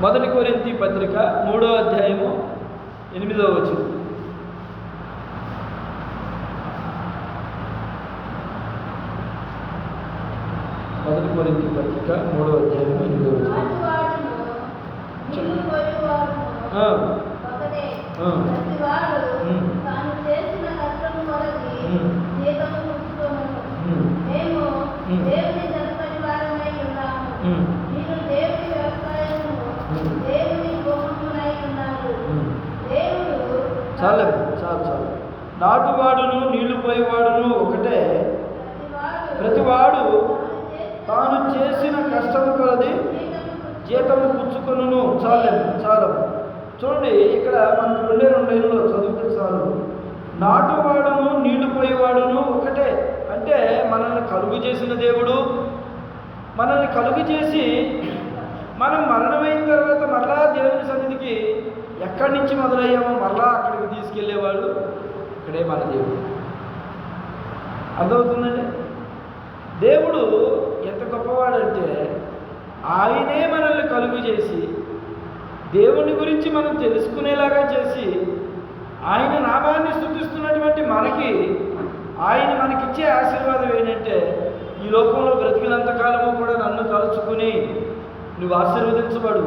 మొదటి కొరింతి పత్రిక మూడో అధ్యాయము ఎనిమిదో వచనం. మొదటి కొరింతి పత్రిక మూడో అధ్యాయము ఎనిమిదో వచనం ప్రతివాడును నీళ్ళు పోయేవాడును ఆ, ఒకటే. ఆ. ప్రతివాడు ఉమ్. తాను చేసిన కష్టము కొలది ఉమ్. జీతము పుచ్చుకొనును. ఉమ్, మేము ఉమ్. దేవుని జనపరివారమై ఉన్నాము. ఉమ్, మీరు దేవుని వ్యవసాయము, ఉమ్. దేవుని గోమమునై ఉన్నారు. ఉమ్. దేవుడు చాలు చాలు చాలు నాటువాడును నీళ్ళు ఒకటే. ప్రతివాడు తాను చేసిన కష్టం కొలది జీతం పుచ్చుకొను చాలేదు చాలు చూడండి ఇక్కడ మనకు రెండే రెండు లైన్లో చదివితే చాలు. నాటువాడును నీళ్ళు పోయేవాడును ఒకటే. అంటే మనల్ని కలుగు చేసిన దేవుడు. మనల్ని కలుగు చేసి మనం మరణమైన తర్వాత మరలా దేవుని సన్నిధికి ఎక్కడి నుంచి మొదలయ్యామో మరలా అక్కడికి తీసుకెళ్ళేవాడు ఇక్కడే మన దేవుడు. అర్థమవుతుందండి? దేవుడు ఎంత గొప్పవాడంటే ఆయనే మనల్ని కలుగు చేసి దేవుని గురించి మనం తెలుసుకునేలాగా చేసి ఆయన నామాన్ని స్థుతిస్తున్నటువంటి మనకి ఆయన మనకిచ్చే ఆశీర్వాదం ఏంటంటే ఈ లోకంలో బ్రతికినంతకాలము కూడా నన్ను తలుచుకుని నువ్వు ఆశీర్వదించబడు.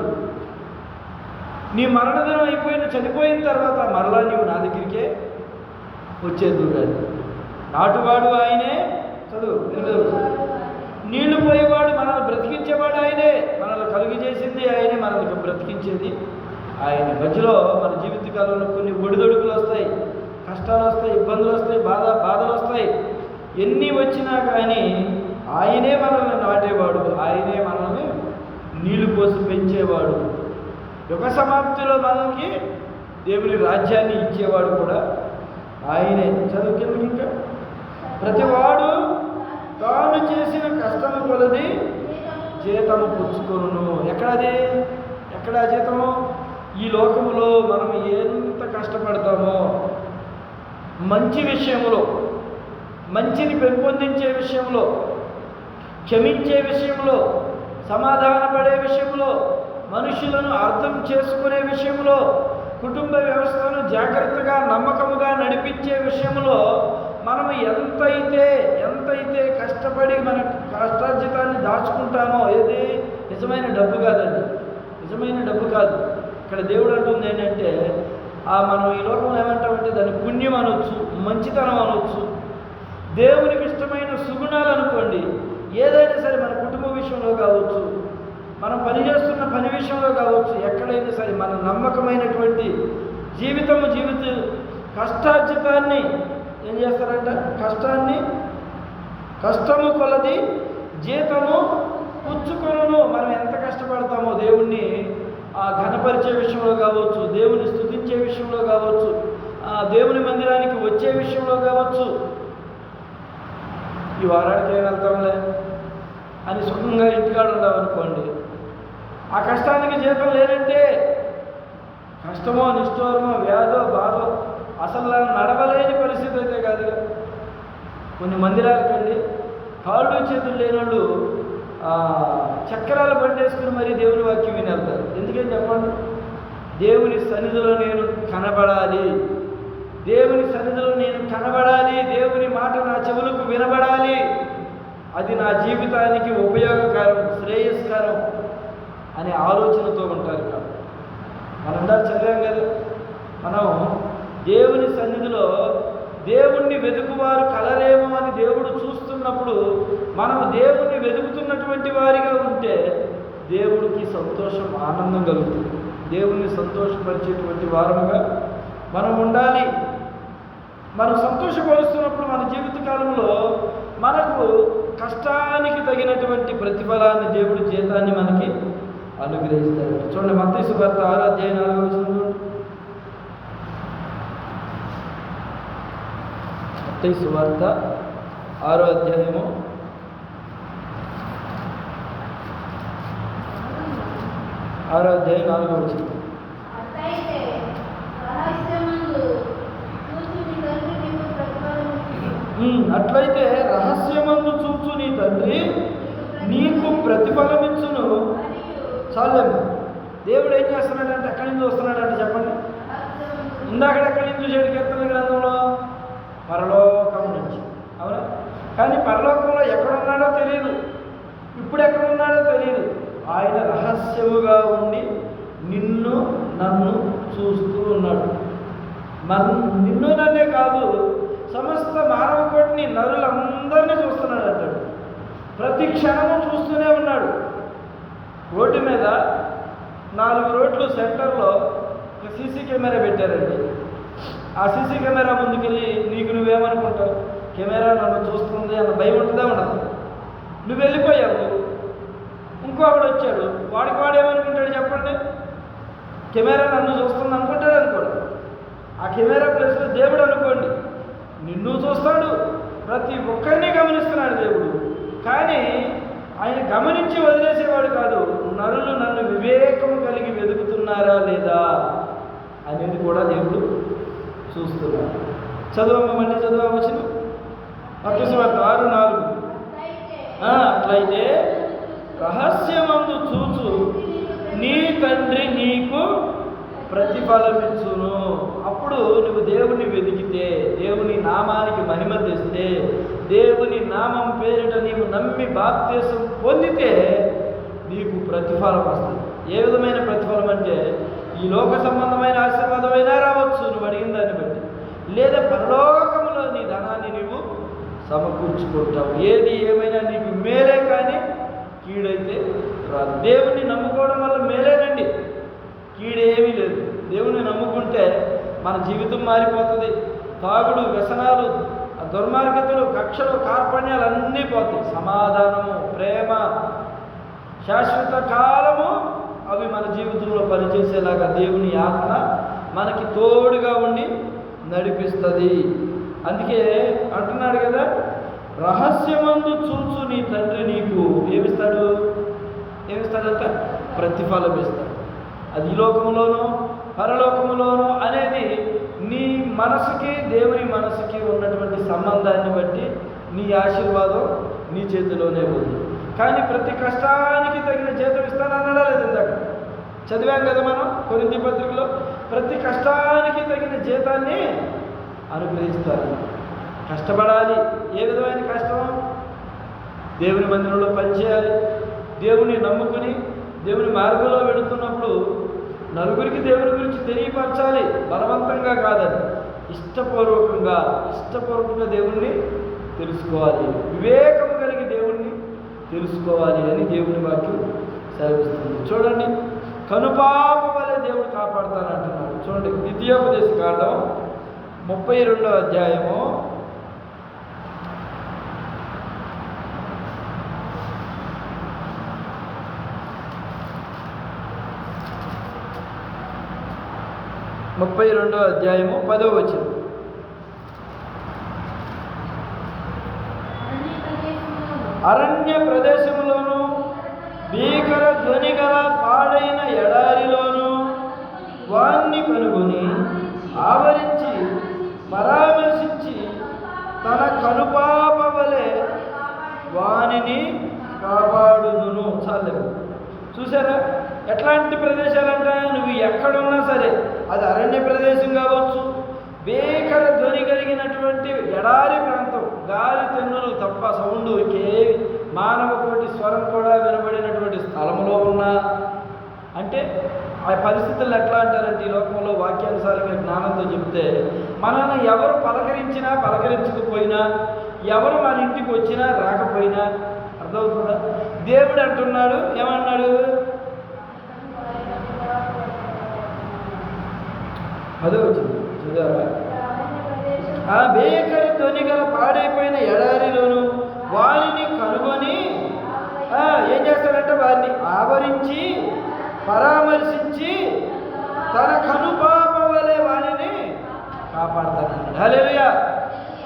నీ మరణదినం అయిపోయిన చనిపోయిన తర్వాత మరలా నీవు నా దగ్గరికే వచ్చేది కానీ నాటువాడు ఆయనే. చదువు నీళ్ళు పోయేవాడు మనల్ని బ్రతికించేవాడు ఆయనే. మనల్ని కలుగు చేసింది ఆయనే మనల్ని బ్రతికించేది ఆయన. మధ్యలో మన జీవిత కాలంలో కొన్ని ఒడిదొడుకులు వస్తాయి కష్టాలు వస్తాయి ఇబ్బందులు వస్తాయి బాధ బాధలు వస్తాయి. ఎన్ని వచ్చినా కానీ ఆయనే మనల్ని నాటేవాడు ఆయనే మనల్ని నీళ్ళు పోసి పెంచేవాడు. యుగ సమాప్తిలో మనకి దేవుని రాజ్యాన్ని ఇచ్చేవాడు కూడా ఆయనే. చదువు ఇంకా. ప్రతివాడు తాను చేసిన కష్టం కొలది జీతము పుచ్చుకొను ఎక్కడది? ఎక్కడ జీతము? ఈ లోకములో మనం ఎంత కష్టపడతామో మంచి విషయంలో మంచిని పెంపొందించే విషయంలో క్షమించే విషయంలో సమాధానపడే విషయంలో మనుషులను అర్థం చేసుకునే విషయంలో కుటుంబ వ్యవస్థను జాగ్రత్తగా నమ్మకముగా నడిపించే విషయంలో మనం ఎంతైతే ఎంతైతే కష్టపడి మన కష్టార్జితాన్ని దాచుకుంటామో ఏది? నిజమైన డబ్బు కాదండి. నిజమైన డబ్బు కాదు. ఇక్కడ దేవుడు అంటుంది ఏంటంటే ఆ మనం ఈ లోకంలో ఏమంటామంటే దాన్ని పుణ్యం అనొచ్చు మంచితనం అనొచ్చు. దేవునికి ఇష్టమైన సుగుణాలు అనుకోండి ఏదైనా సరే మన కుటుంబ విషయంలో కావచ్చు మనం పనిచేస్తున్న పని విషయంలో కావచ్చు ఎక్కడైనా సరే మన నమ్మకమైనటువంటి జీవితము జీవిత కష్టార్జితాన్ని ఏం చేస్తారంట? కష్టాన్ని కష్టము కొలది జీతము పుచ్చుకొను మనం ఎంత కష్టపడతామో దేవుణ్ణి ఆ ఘనపరిచే విషయంలో కావచ్చు దేవుని స్థుతించే విషయంలో కావచ్చు ఆ దేవుని మందిరానికి వచ్చే విషయంలో కావచ్చు. ఈ వారానికి ఏం వెళ్తాంలే అని సుఖంగా ఇంటికాడ ఉండాం అనుకోండి ఆ కష్టానికి జీతం లేదంటే కష్టమో నిష్ఠోరమో వ్యాధో బాధో అసలు నడవలేని పరిస్థితి అయితే కాదు. కొన్ని మందిరాలకండి కాళ్ళు చేతులు లేనోళ్ళు చక్రాలు బండేసుకుని మరి దేవుని వాక్యం విని వెళ్తారు ఎందుకని చెప్పండి? దేవుని సన్నిధిలో నేను కనబడాలి. దేవుని సన్నిధిలో నేను కనబడాలి. దేవుని మాట నా చెవులకు వినబడాలి. అది నా జీవితానికి ఉపయోగకరం శ్రేయస్కరం అనే ఆలోచనతో ఉంటారు కాదు. మనందరూ చదివాం కదా? మనం దేవుని సన్నిధిలో దేవుణ్ణి వెతుకువారు కలరేమో అని దేవుడు చూస్తున్నప్పుడు మనం దేవుణ్ణి వెతుకుతున్నటువంటి వారిగా ఉంటే దేవుడికి సంతోషం ఆనందం కలుగుతుంది. దేవుణ్ణి సంతోషపరిచేటువంటి వారముగా మనం ఉండాలి. మనం సంతోషపరుస్తున్నప్పుడు మన జీవిత కాలంలో మనకు కష్టానికి తగినటువంటి ప్రతిఫలాన్ని దేవుడి జీతాన్ని మనకి అనుగ్రహిస్తాడు. చూడండి మత్తయి భర్త ఆరాధ్యాయ నాలుగు వచనం చూడండి మత్తయి సువార్త ఆరో అధ్యాయము. ఆరో అధ్యాయం నాలుగో వచనం. అట్లయితే రహస్యమందు చూచి నీ తండ్రి నీకు ప్రతిఫలమిచ్చును. చాలేమ్మ దేవుడు ఏం చేస్తున్నాడంటే ఎక్కడి నుంచి వస్తున్నాడంటే చెప్పండి. ఇందాక ఎక్కడి నుంచి చూసాడు కీర్తన గ్రంథంలో. పరలోకం నుంచి. అవునా? కానీ పరలోకంలో ఎక్కడున్నాడో తెలియదు ఇప్పుడు ఎక్కడున్నాడో తెలియదు ఆయన రహస్యముగా ఉండి నిన్ను నన్ను చూస్తూ ఉన్నాడు. నన్ను నిన్ను నన్నే కాదు సమస్త మానవ కోటిని నరులందరినీ చూస్తున్నాడు అంటాడు ప్రతి క్షణము చూస్తూనే ఉన్నాడు. రోడ్డు మీద నాలుగు రోడ్లు సెంటర్లో ఒక సీసీ కెమెరా పెట్టారండి. ఆ సీసీ కెమెరా ముందుకెళ్ళి నీకు నువ్వేమనుకుంటావు? కెమెరా నన్ను చూస్తుంది అన్న భయం ఉంటుందా ఉండదు? నువ్వు వెళ్ళిపోయావు. ఇంకొకడు వచ్చాడు. వాడికి వాడు ఏమనుకుంటాడు చెప్పండి? కెమెరా నన్ను చూస్తుంది అనుకుంటాడు అనుకోండి. ఆ కెమెరా ప్లేస్లో దేవుడు అనుకోండి. నిన్ను చూస్తాడు. ప్రతి ఒక్కరిని గమనిస్తున్నాడు దేవుడు. కానీ ఆయన గమనించి వదిలేసేవాడు కాదు. నరులు నన్ను వివేకం కలిగి వెతుకుతున్నారా లేదా అనేది కూడా దేవుడు చూస్తున్నారు. చదువమ్మ మళ్ళీ చదువు వచ్చిన? మత్స్యవార్త ఆరు నాలుగు. అట్లయితే రహస్యమందు చూచు. నీ తండ్రి నీకు ప్రతిఫలమిచ్చును. అప్పుడు నువ్వు దేవుని వెతికితే దేవుని నామానికి మహిమ తెస్తే దేవుని నామం పేరిట నీవు నమ్మి బాప్తీసం పొందితే నీకు ప్రతిఫలం వస్తుంది. ఏ విధమైన ప్రతిఫలం అంటే ఈ లోక సంబంధమైన ఆశీర్వాదమైనా రావచ్చు నువ్వు అడిగిన దాన్ని బట్టి. లేదా పరలోకంలో నీ ధనాన్ని నీవు సమకూర్చుకుంటావు. ఏది ఏమైనా నీకు మేలే కానీ కీడైతే రాదు. దేవుణ్ణి నమ్ముకోవడం వల్ల మేలేనండి. కీడేమీ లేదు. దేవుని నమ్ముకుంటే మన జీవితం మారిపోతుంది. తాగుడు వ్యసనాలు ఆ దుర్మార్గతలు కక్షలు కార్పణ్యాలు అన్నీ పోతాయి. సమాధానము ప్రేమ శాశ్వత కాలము అవి మన జీవితంలో పనిచేసేలాగా దేవుని ఆత్మ మనకి తోడుగా ఉండి నడిపిస్తుంది. అందుకే అంటున్నాడు కదా రహస్యమందు చూచు నీ తండ్రి నీకు. ఏమిస్తాడు? ఏమిస్తాడంట ప్రతిఫలం ఇస్తాడు. అది ఈ లోకములోనో అనేది నీ మనసుకి దేవుని మనసుకి ఉన్నటువంటి సంబంధాన్ని బట్టి నీ ఆశీర్వాదం నీ చేతిలోనే ఉంది. కానీ ప్రతి కష్టానికి తగిన జీతం ఇస్తానన్నాడా లేదు ఇందాక. చదివాం కదా మనం కొరింది పత్రికలో. ప్రతి కష్టానికి తగిన జీతాన్ని అనుగ్రహిస్తారు. కష్టపడాలి. ఏ విధమైన కష్టం? దేవుని మందిరంలో పనిచేయాలి. దేవుని నమ్ముకుని దేవుని మార్గంలో వెళుతున్నప్పుడు నలుగురికి దేవుని గురించి తెలియపరచాలి. బలవంతంగా కాదని ఇష్టపూర్వకంగా ఇష్టపూర్వకంగా దేవుణ్ణి తెలుసుకోవాలి. వివేకం తెలుసుకోవాలి అని దేవుని వాక్యం సెలవిస్తుంది. చూడండి కనుపాప వలె దేవుడు కాపాడుతానంటున్నాడు. చూడండి ద్వితీయోపదేశ కాండం ముప్పై రెండో అధ్యాయము. ముప్పై రెండో అధ్యాయము పదో వచ్చింది అరణ్య ప్రదేశములోను భీకర ధ్వని గల పాడైన ఎడారిలోను వాణ్ణి కనుగొని ఆవరించి పరామర్శించి తన కనుపాప వలె వానిని కాపాడుదును. చాలేము చూసారా? ఎట్లాంటి ప్రదేశాలు అంటే నువ్వు ఎక్కడున్నా సరే అది అరణ్య ప్రదేశం కావచ్చు. భీకర ధ్వని కలిగినటువంటి ఎడారి ప్రాంతం గాలి తెన్నులు తప్ప సౌండ్ ఊరికే మానవ కోటి స్వరం కూడా వినబడినటువంటి స్థలంలో ఉన్నా అంటే ఆ పరిస్థితులు ఎట్లా అంటారంటే ఈ లోకంలో వాక్యానుసారంగా జ్ఞానంతో చెప్తే మనల్ని ఎవరు పలకరించినా పలకరించకపోయినా ఎవరు మన ఇంటికి వచ్చినా రాకపోయినా అర్థమవుతుందా? దేవుడు అంటున్నాడు ఏమన్నాడు? అదే వచ్చింది ఆ బేకరి ధ్వని గల పాడైపోయిన ఎడారిలోనూ వారిని కనుగొని ఏం చేస్తాడంటే వారిని ఆవరించి పరామర్శించి తన కనుపాప వలె వారిని కాపాడతానన్నాడు హల్లెలూయా!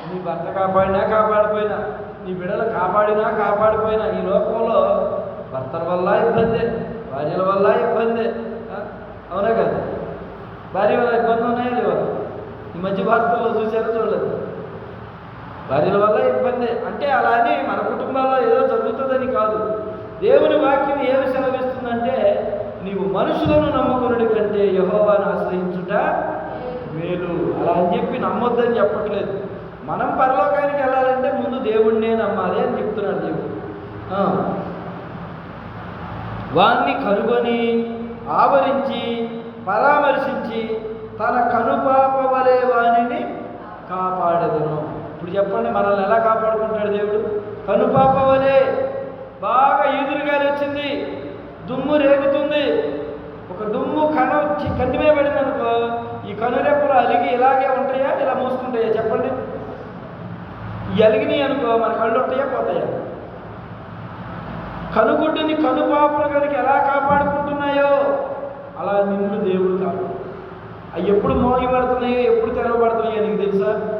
నీ భర్త కాపాడినా కాపాడిపోయినా నీ బిడ్డలు కాపాడినా కాపాడిపోయినా ఈ లోకంలో భర్తల వల్ల ఇబ్బందే భార్యల వల్ల ఇబ్బందే అవునా కదా? భార్య వల్ల ఇబ్బంది ఉన్నాయా లేవా? ఈ మధ్య భారతంలో చూసారో చూడలేదు. భార్యల వల్ల ఇబ్బంది. అంటే అలా అని మన కుటుంబాల్లో ఏదో జరుగుతుందని కాదు. దేవుని వాక్యం ఏమి సెలవిస్తుందంటే నీవు మనుషులను నమ్ముకున్నది కంటే యహోవాను ఆశ్రయించుట మేలు. అలా అని చెప్పి నమ్మొద్దని చెప్పట్లేదు. మనం పరలోకానికి వెళ్ళాలంటే ముందు దేవుణ్ణే నమ్మాలి అని చెప్తున్నాడు దేవుడు. వాణ్ణి కనుగొని ఆవరించి పరామర్శించి తన కనుపాప వలె వాణిని కాపాడదును. ఇప్పుడు చెప్పండి మనల్ని ఎలా కాపాడుకుంటాడు దేవుడు? కనుపాప వలె బాగా ఈదురుగాలి వచ్చింది. దుమ్ము రేగుతుంది. ఒక దుమ్ము కణ చి- కంటి మీద పడింది అనుకో ఈ కనురెప్పలు అలిగి ఇలాగే ఉంటాయా? ఇలా మూసుకుంటాయా చెప్పండి. ఈ అలిగినాయి అనుకో మన కళ్ళు ఉంటాయా పోతాయా? కనుగుడ్డుని కనుపాపలు కనుక ఎలా కాపాడుకుంటున్నాయో అలా నిన్ను దేవుడు కాపాడు. అవి ఎప్పుడు మోగి పడుతున్నాయో ఎప్పుడు తెరవబడుతున్నాయో నీకు తెలుసా?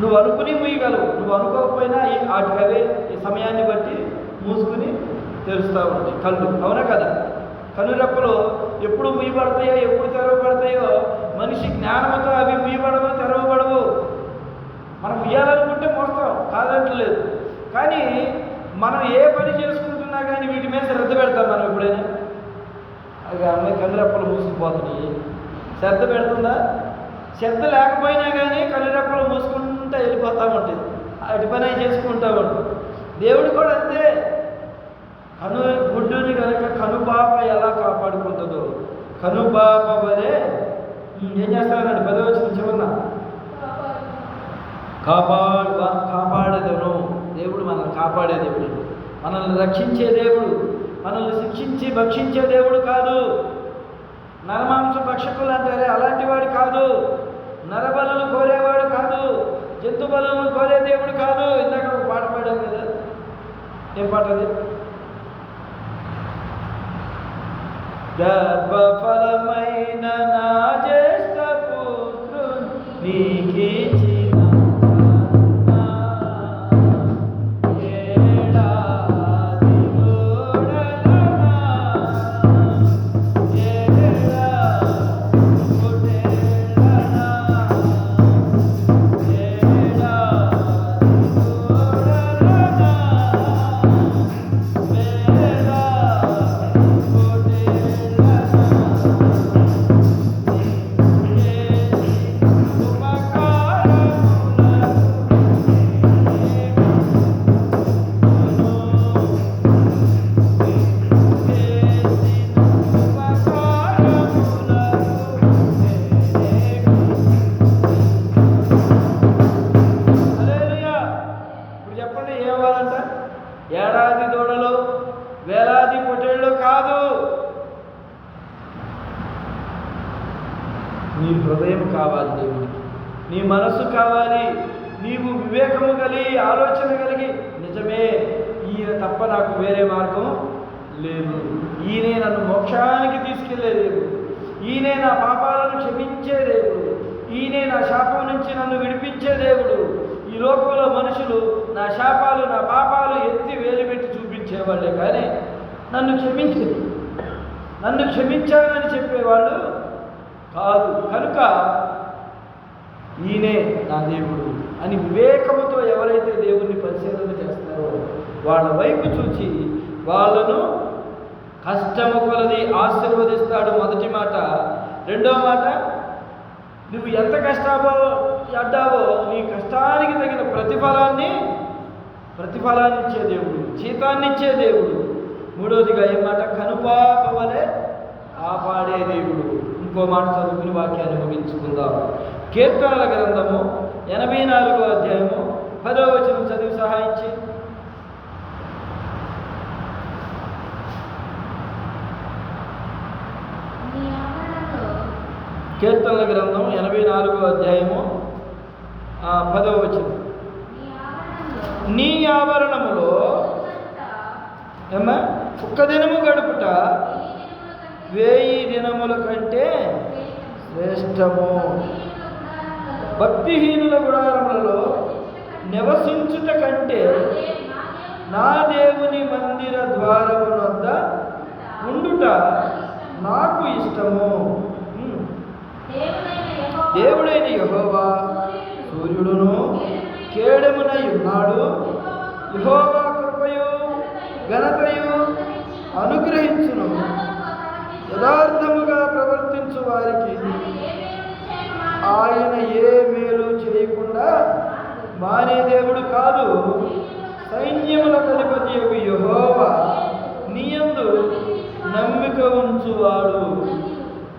నువ్వు అనుకుని ముయ్యగలవు నువ్వు అనుకోకపోయినా ఈ వాటికవే ఈ సమయాన్ని బట్టి మూసుకుని తెరుస్తూ ఉంటాయి కళ్ళు. అవునా కదా? కనురెప్పలు ఎప్పుడు ముయ్యబడతాయో ఎప్పుడు తెరవబడతాయో మనిషి జ్ఞానంతో అవి ముయ్యబడవు తెరవబడవు. మనం ఇయ్యాలనుకుంటే మోస్తాం. కాదంటలేదు కానీ మనం ఏ పని చేసుకుంటున్నా కానీ వీటి మీద శ్రద్ధ పెడతాం మనం ఎప్పుడైనా. అది అమ్మాయి కనురెప్పలు మూసుకుపోతున్నాయి. శ్రద్ధ పెడుతుందా? శ్రద్ధ లేకపోయినా కానీ కనురెప్పలు మూసుకుంటూ వెళ్ళిపోతా ఉంటుంది అటు పని అవి చేసుకుంటా ఉంటాం దేవుడు కూడా అంతే. కను గుడ్డుని కనుక కనుపాప ఎలా కాపాడుకుంటుందో. కనుపాప వలే ఏం చేస్తానండి పదవచ్చిన చివరిన. కాపాడు కాపాడేదను. దేవుడు మనల్ని కాపాడే దేవుడు. మనల్ని రక్షించే దేవుడు. మనల్ని శిక్షించి భక్షించే దేవుడు కాదు. నరమాంస భక్షకులు అంటారే అలాంటి వాడు కాదు. నరబలను కోరేవాడు కాదు. జంతు బలను కోరే దేవుడు కాదు. ఇందాక ఒక పాట పాడాం కదా. ఏం పాట అది? గర్భఫలమైన నా జ్యేష్ఠ పుత్రు నీకిచ్చిన పొట్టేళ్ళు కాదు. నీ హృదయం కావాలి దేవుడికి నీ మనస్సు కావాలి. నీవు వివేకము కలిగి ఆలోచన కలిగి. నిజమే ఈయన తప్ప నాకు వేరే మార్గం లేదు. ఈయనే నన్ను మోక్షానికి తీసుకెళ్ళే దేవుడు. ఈయనే నా పాపాలను క్షమించే దేవుడు. ఈయనే నా శాపం నుంచి నన్ను విడిపించే దేవుడు. ఈ లోకంలో మనుషులు నా శాపాలు నా పాపాలు ఎత్తి వేలు పెట్టి చూపించేవాళ్ళే. కానీ నన్ను క్షమించింది. నన్ను క్షమించానని చెప్పేవాళ్ళు కాదు. కనుక ఈయనే నా దేవుడు అని వివేకముతో ఎవరైతే దేవుణ్ణి పరిశీలన చేస్తారో వాళ్ళ వైపు చూచి వాళ్ళను కష్టము కొలది ఆశీర్వదిస్తాడు మొదటి మాట. రెండో మాట నువ్వు ఎంత కష్టావో అడ్డావో నీ కష్టానికి తగిన ప్రతిఫలాన్ని ప్రతిఫలాన్ని ఇచ్చే దేవుడు జీతాన్ని ఇచ్చే దేవుడు మూడవదిగా ఏ మాట? కనుపాప వలె కాపాడే దేవుడు. ఇంకో మాట చదువుకుని వాక్యాన్ని ముగించుకుందాం. కీర్తనల గ్రంథము ఎనభై నాలుగో అధ్యాయము పదో వచనం చదివి సహాయించి. కీర్తనల గ్రంథం ఎనభై నాలుగో అధ్యాయము పదో వచనం. నీ ఆవరణములో ఏమ్మా? ఒక్క దినము గడుపుట వెయ్యి దినముల కంటే వేయి దినముల కంటే శ్రేష్టము. భక్తిహీనుల గుడారములలో నివసించుట కంటే నా దేవుని మందిర ద్వారమునొద్ద ఉండుట నాకు ఇష్టము. దేవుడైన యహోవా సూర్యుడును కేడమునై ఉన్నాడు యహోవా ఘనతయు అనుగ్రహించును. యథార్థముగా ప్రవర్తించు వారికి ఆయన ఏ మేలు చేయకుండా మానే దేవుడు కాదు. సైన్యముల కలిపతి యహోవ యహోవా నీయందు నమ్మిక ఉంచువాడు.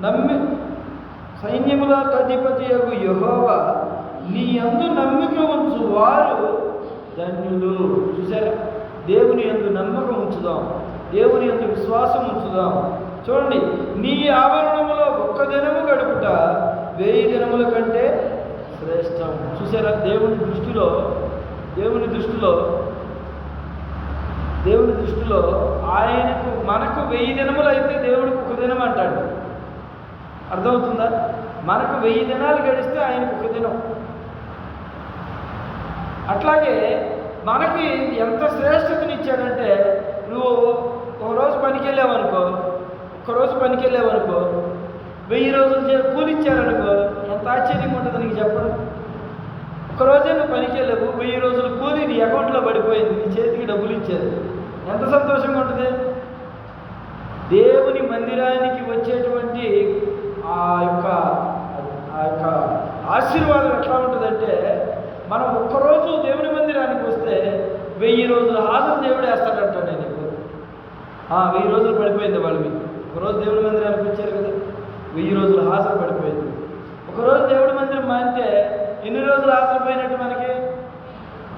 నమ్మి సైన్యముల అధిపతి యొక్క యహోవా నీ అందు నమ్మిక ఉంచు వారు ధన్యులు. చూసారా దేవుని యందు నమ్మకం ఉంచుదాం. దేవుని ఎందు విశ్వాసం ఉంచుదాం. చూడండి నీ ఆవరణములో ఒక్క దినము గడుపుట వెయ్యి దినముల కంటే శ్రేష్టం. చూసారా? దేవుని దృష్టిలో దేవుని దృష్టిలో దేవుని దృష్టిలో ఆయనకు మనకు వెయ్యి దినములు అయితే దేవుడికి ఒక దినం అంటాడు. అర్థమవుతుందా? మనకు వెయ్యి దినాలు గడిస్తే ఆయనకు ఒక దినం. అట్లాగే మనకి ఎంత శ్రేష్టతనిచ్చాడంటే నువ్వు ఒక రోజు పనికి వెళ్ళావనుకో ఒక రోజు పనికి వెళ్ళావనుకో వెయ్యి రోజులు చే కూలిచ్చారనుకో ఎంత ఆశ్చర్యం ఉంటుంది నీకు చెప్పడం ఒక నువ్వు పనికి వెళ్ళావు వెయ్యి రోజులు కూలి నీ అకౌంట్లో పడిపోయింది నీ చేతికి డబ్బులు ఇచ్చారు ఎంత సంతోషంగా ఉంటుంది? దేవుని మందిరానికి వచ్చేటువంటి ఆ యొక్క ఆ యొక్క ఆశీర్వాదం ఎట్లా ఉంటుందంటే మనం ఒక్కరోజు దేవుని మందిరానికి వస్తే వెయ్యి రోజుల హాజరు దేవుడు వేస్తాడంటాడు నీకు. వెయ్యి రోజులు పడిపోయింది వాళ్ళు మీకు. ఒకరోజు దేవుని మందిరానికి వచ్చారు కదా వెయ్యి రోజులు హాజరు పడిపోయింది. ఒకరోజు దేవుడి మందిరం మానితే ఎన్ని రోజులు హాజరు పోయినట్టు మనకి?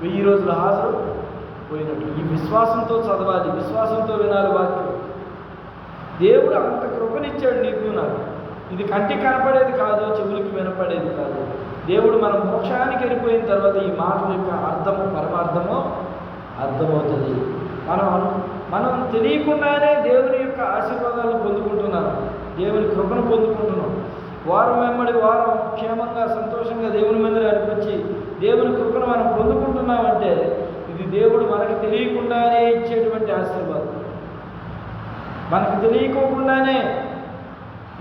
వెయ్యి రోజులు హాజరు పోయినట్టు. ఈ విశ్వాసంతో చదవాలి విశ్వాసంతో వినాలి వాక్యం. దేవుడు అంత కృపనిచ్చాడు నీకు నాకు. ఇది కంటికి కనపడేది కాదు చెవులకి వినపడేది కాదు. దేవుడు మనం మోక్షానికి వెళ్ళిపోయిన తర్వాత ఈ మాటల యొక్క అర్థము పరమార్థము అర్థమవుతుంది. మనం మనం తెలియకుండానే దేవుని యొక్క ఆశీర్వాదాలు పొందుకుంటున్నాం. దేవుని కృపను పొందుకుంటున్నాం. వారం వెంబడి వారం క్షేమంగా సంతోషంగా దేవుని మీద నడిపించి దేవుని కృపను మనం పొందుకుంటున్నామంటే ఇది దేవుడు మనకి తెలియకుండానే ఇచ్చేటువంటి ఆశీర్వాదం. మనకు తెలియకోకుండానే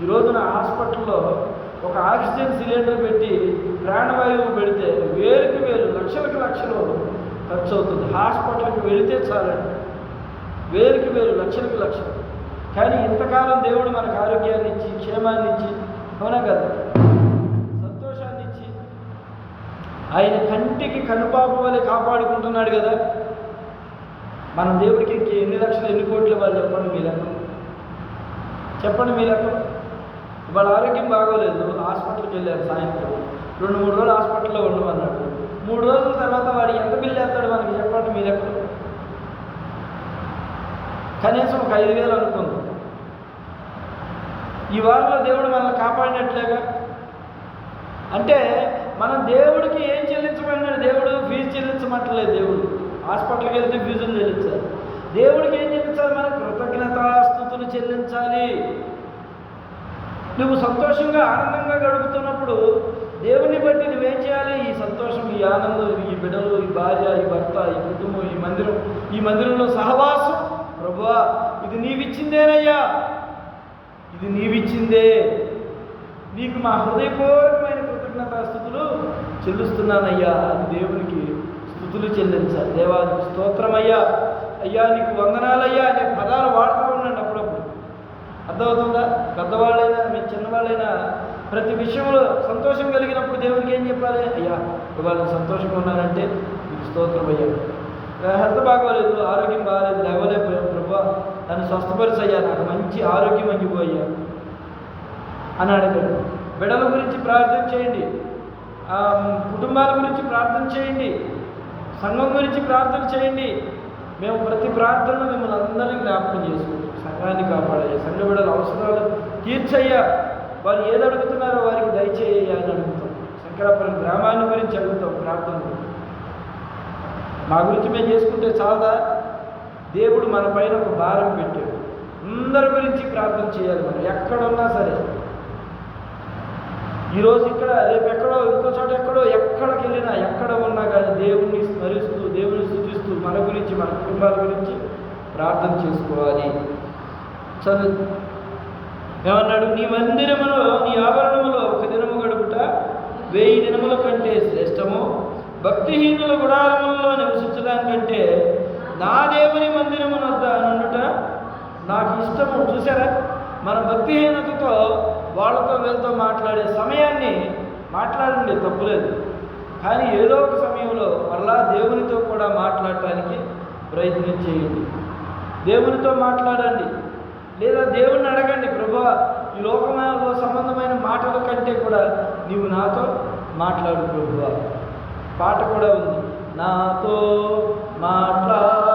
ఈ రోజున హాస్పిటల్లో ఒక ఆక్సిజన్ సిలిండర్ పెట్టి ప్రాణవాయువు పెడితే వేలకు వేలు లక్షలకు లక్షలు ఖర్చు అవుతుంది హాస్పిటల్కి వెళితే చాలండి వేలకు వేలు లక్షలకు లక్షలు. కానీ ఇంతకాలం దేవుడు మనకు ఆరోగ్యాన్ని ఇచ్చి క్షేమాన్ని ఇచ్చి అవునా కదా? సంతోషాన్ని ఇచ్చి ఆయన కంటికి కనుపాపు వలె కాపాడుకుంటున్నాడు కదా? మనం దేవుడికి ఇంక ఎన్ని లక్షలు ఎన్ని కోట్లు ఇవ్వాలి చెప్పండి మీ లెక్క? చెప్పండి మీ లెక్క. ఇవాళ ఆరోగ్యం బాగోలేదు. హాస్పిటల్కి వెళ్ళారు సాయంత్రం. రెండు మూడు రోజులు హాస్పిటల్లో ఉండమన్నాడు మూడు రోజుల తర్వాత వాడు ఎంత బిల్లు వేస్తాడు మనకి చెప్పండి మీ ఎక్కడ కనీసం ఒక ఐదు వేలు అనుకుందాం. ఈ వారంలో దేవుడు మనల్ని కాపాడినట్లేగా? అంటే మనం దేవుడికి ఏం చెల్లించమన్నాడు దేవుడు? ఫీజు చెల్లించమట్లేదు దేవుడు. హాస్పిటల్కి వెళ్తే ఫీజులు చెల్లించాలి. దేవుడికి ఏం చెల్లించాలి? మనం కృతజ్ఞతాస్థుతులు చెల్లించాలి. నువ్వు సంతోషంగా ఆనందంగా గడుపుతున్నప్పుడు దేవుని బట్టి నువ్వేం చేయాలి? ఈ సంతోషం ఈ ఆనందం ఈ బిడ్డలు ఈ భార్య ఈ భర్త ఈ కుటుంబం ఈ మందిరం ఈ మందిరంలో సహవాసం. ప్రభువా ఇది నీవిచ్చిందేనయ్యా? ఇది నీవిచ్చిందే. నీకు మా హృదయపూర్వకమైన కృతజ్ఞతాస్థుతులు చెల్లిస్తున్నానయ్యా. అని దేవునికి స్థుతులు చెల్లించాలి. దేవా స్తోత్రమయ్యా. అయ్యా నీకు వందనాలయ్యా. అనే పదాలు వాడుతూ ఉండండి అప్పుడప్పుడు. అర్థమవుతుందా? పెద్దవాళ్ళైనా మీ చిన్నవాళ్ళైనా ప్రతి విషయంలో సంతోషం కలిగినప్పుడు దేవునికి ఏం చెప్పాలి? అయ్యా ఇవాళ సంతోషంగా ఉన్నానంటే నీకు స్తోత్రం అయ్యా. హెల్త్ బాగోలేదు ఆరోగ్యం బాగాలేదు లేవలేకపోయాను ప్రభా. నన్ను స్వస్థపరిచయ్యా నాకు మంచి ఆరోగ్యం అంగిపోయ్యా అని అడిగాడు బిడల గురించి ప్రార్థన చేయండి. కుటుంబాల గురించి ప్రార్థన చేయండి. సంఘం గురించి ప్రార్థన చేయండి. మేము ప్రతి ప్రార్థనలో మిమ్మల్ని అందరినీ జ్ఞాపకం చేసుకుంటాం. సంఘాన్ని కాపాడయ్యా. సంఘ బిడల అవసరాలు తీర్చయ్యా. వారు ఏది అడుగుతున్నారో వారికి దయచేయ్యా అని అడుగుతాం. శంకరాపురం గ్రామాన్ని గురించి అడుగుతాం ప్రార్థన మా గురించి మేము చేసుకుంటే చాలా దేవుడు మన పైన ఒక భారం పెట్టాడు. అందరి గురించి ప్రార్థన చేయాలి మనం ఎక్కడున్నా సరే. ఈరోజు ఇక్కడ రేపు ఎక్కడో ఇంకో చోట ఎక్కడో ఎక్కడికి వెళ్ళినా ఎక్కడ ఉన్నా కానీ దేవుణ్ణి స్మరిస్తూ దేవుని స్థుతిస్తూ మన గురించి మన కుటుంబాల గురించి ప్రార్థన చేసుకోవాలి. చదువు. ఏమన్నాడు? నీ మందిరములో నీ ఆభరణములో ఒక దినము గడుపుట వెయ్యి దినముల కంటే శ్రేష్టము. భక్తిహీనుల గుడారములలో నివసించడానికంటే నా దేవుని మందిరము వద్ద నుండుట నాకు ఇష్టము. చూసారా మన భక్తిహీనతతో వాళ్ళతో వీళ్ళతో మాట్లాడే సమయాన్ని మాట్లాడండి తప్పులేదు. కానీ ఏదో ఒక సమయంలో మరలా దేవునితో కూడా మాట్లాడటానికి ప్రయత్నం చేయండి. దేవునితో మాట్లాడండి. లేదా దేవుణ్ణి అడగండి ప్రభా ఈ లోకమైన సంబంధమైన మాటల కంటే కూడా నీవు నాతో మాట్లాడు ప్రభు. పాట కూడా ఉంది. నాతో మాట్లాడు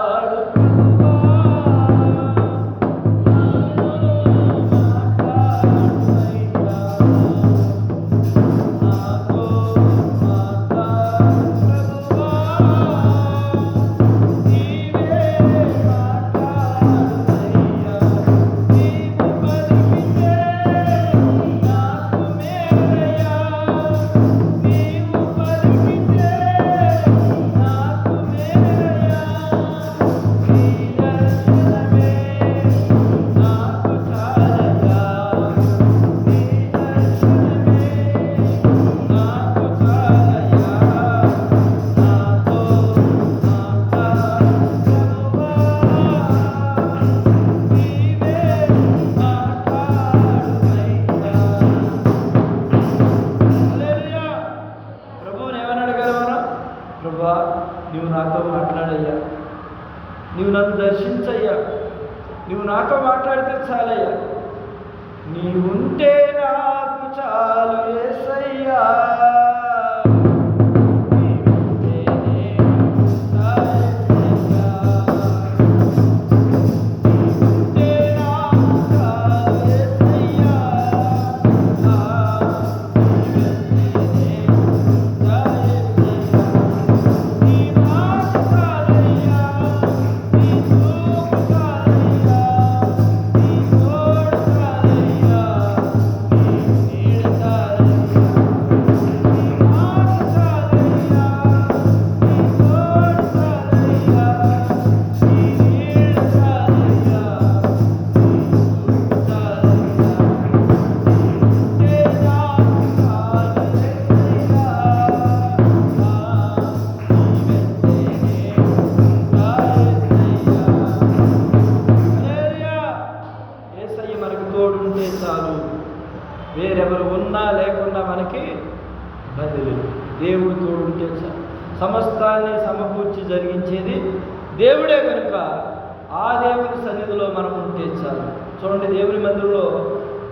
ఉంటే చూడండి దేవుని మందిరంలో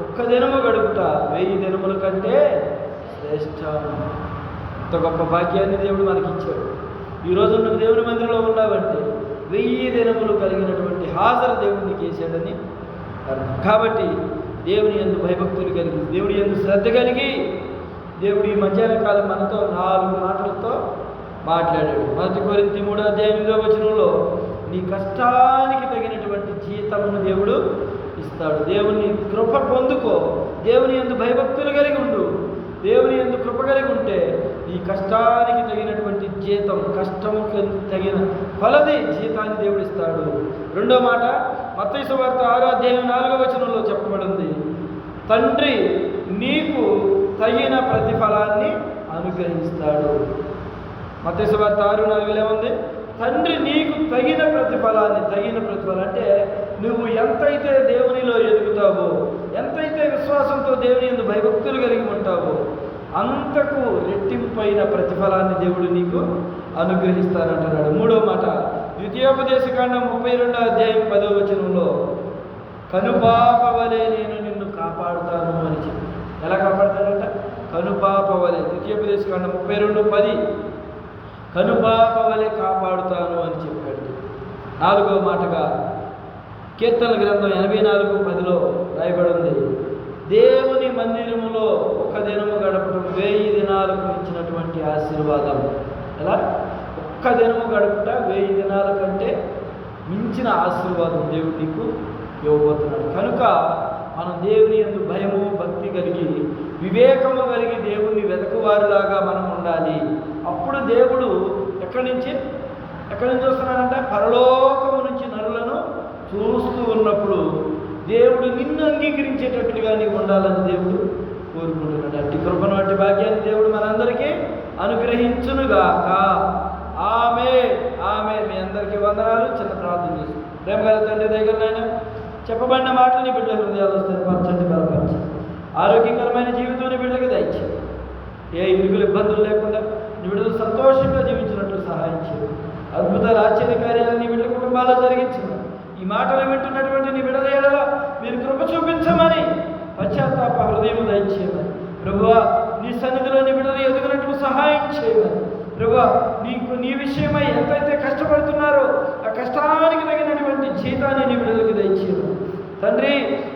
ఒక్క దినము గడుపుట వెయ్యి దినముల కంటే శ్రేష్టం ఇంత గొప్ప భాగ్యాన్ని దేవుడు మనకి ఇచ్చాడు ఈరోజు నువ్వు దేవుని మందిరంలో ఉన్నావంటే వెయ్యి దినములు కలిగినటువంటి హాజరు దేవుడిని చేశాడని అర్థం. కాబట్టి దేవుని ఎందు భయభక్తులు కలిగి దేవుని ఎందు శ్రద్ధ కలిగి దేవుడు ఈ మధ్యాహ్న కాలం మనతో నాలుగు మాటలతో మాట్లాడాడు. మొదటి కొరింత మూడో అధ్యాయం వచనంలో నీ కష్టానికి తగినట్టు జీవితమును దేవుడు ఇస్తాడు. దేవుని కృప పొందుకో. దేవుని ఎందు భయభక్తులు కలిగి ఉండు. దేవుని ఎందు కృప కలిగి ఉంటే ఈ కష్టానికి తగినటువంటి జీతం కష్టముకి తగిన ఫలది జీతాన్ని దేవుడు ఇస్తాడు. రెండో మాట మత్తయి వార్త ఆరో అధ్యాయం నాలుగో వచనంలో చెప్పబడింది. తండ్రి నీకు తగిన ప్రతిఫలాన్ని అనుగ్రహిస్తాడు. మత్తయి వార్త ఆరు నాలుగులో ఏముంది? తండ్రి నీకు తగిన ప్రతిఫలాన్ని తగిన ప్రతిఫలం అంటే నువ్వు ఎంతైతే దేవునిలో ఎదుగుతావో ఎంతైతే విశ్వాసంతో దేవుని ఎందు భయభక్తులు కలిగి ఉంటావో అంతకు రెట్టింపైన ప్రతిఫలాన్ని దేవుడు నీకు అనుగ్రహిస్తానంటున్నాడు. మూడో మాట ద్వితీయోపదేశకాండం ముప్పై రెండో అధ్యాయం పదో వచనంలో కనుపాపవలే నేను నిన్ను కాపాడుతాను అని చెప్పి. ఎలా కాపాడుతాడంట? కనుపాపవలే ద్వితీయోపదేశకాండం ముప్పై రెండు పది. కనుపాపవలే కాపాడుతాను అని చెప్పాడు. నాలుగో మాటగా కీర్తన గ్రంథం ఎనభై నాలుగు పదిలో రాయబడింది. దేవుని మందిరములో ఒక దినము గడపడం వెయ్యి దినాలకు ఇచ్చినటువంటి ఆశీర్వాదం. ఎలా? ఒక్క దినము గడుపుట వెయ్యి దినాల కంటే మించిన ఆశీర్వాదం దేవుడు నీకు ఇవ్వబోతున్నాడు. కనుక మనం దేవుని ఎందు భయము భక్తి కలిగి వివేకము కలిగి దేవుణ్ణి వెతకువారిలాగా మనం ఉండాలి. అప్పుడు దేవుడు ఎక్కడి నుంచి? ఎక్కడి నుంచి వస్తున్నాడంటే? పరలోకము నుంచి నరులను చూస్తూ ఉన్నప్పుడు దేవుడు నిన్ను అంగీకరించేటట్లుగా నీవు ఉండాలని దేవుడు కోరుకుంటున్నాడు. అట్టి కృపను అట్టి భాగ్యాన్ని దేవుడు మనందరికీ అనుగ్రహించునుగాక. ఆమె ఆమె మీ అందరికీ వందనాలు. చిన్న ప్రార్థన చేసి ప్రేమ గల తండ్రి దగ్గర నేను చెప్పబడిన మాటలు నీ బిడ్డల హృదయాలు స్థిరపరచండి బలపరచండి. ఆరోగ్యకరమైన జీవితాన్ని బిడ్డలకు దయచేయండి. ఏ ఇరుగులు ఇబ్బందులు లేకుండా నీ బిడ్డలు సంతోషంగా జీవించినట్లు సహాయం చేయండి. అద్భుతాలు ఆశ్చర్య కార్యాలను నీ బిడ్డల కుటుంబాల్లో జరిగించింది ఈ మాటలు వింటున్నటువంటి నీ ఎడల మీరు కృప చూపించమని పశ్చాత్తాప హృదయం దయచేయమని. ప్రభువా నీ సన్నిధిలో నీ బిడ్డలు ఎదుగునట్లు సహాయం చేయమని. ప్రభువా నీకు నీ విషయమై ఎంతైతే కష్టపడుతున్నారో ఆ కష్టానికి తగినటువంటి జీతాన్ని నీ బిడ్డలకు దయచేయమని. తండ్రి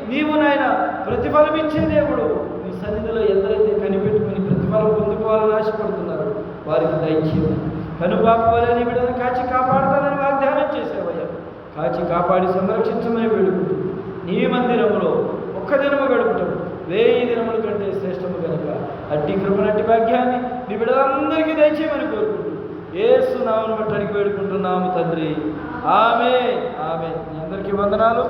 నీవు నాయన ప్రతిఫలం ఇచ్చే దేవుడు నీ సన్నిధిలో ఎందరైతే కనిపెట్టుకుని ప్రతిఫలం పొందుకోవాలని ఆశపడుతున్నారో వారికి దయచేయమని. కనుపాప వలె నీ బిడ్డను కాచి కాపాడతానని కాచి కాపాడి సంరక్షించమని వేడుకుంటూ నీ మందిరములో ఒక్క దినము గడుపుటం వేయి దినముల కంటే శ్రేష్టము కనుక అట్టి కృపనట్టి భాగ్యాన్ని నీ బిడ్డలందరికీ దయచేయమని కోరుకుంటూ ఏసు నామను బట్టడికి వేడుకుంటున్నాము తండ్రి. ఆమె ఆమె నీ అందరికీ వందనాలు.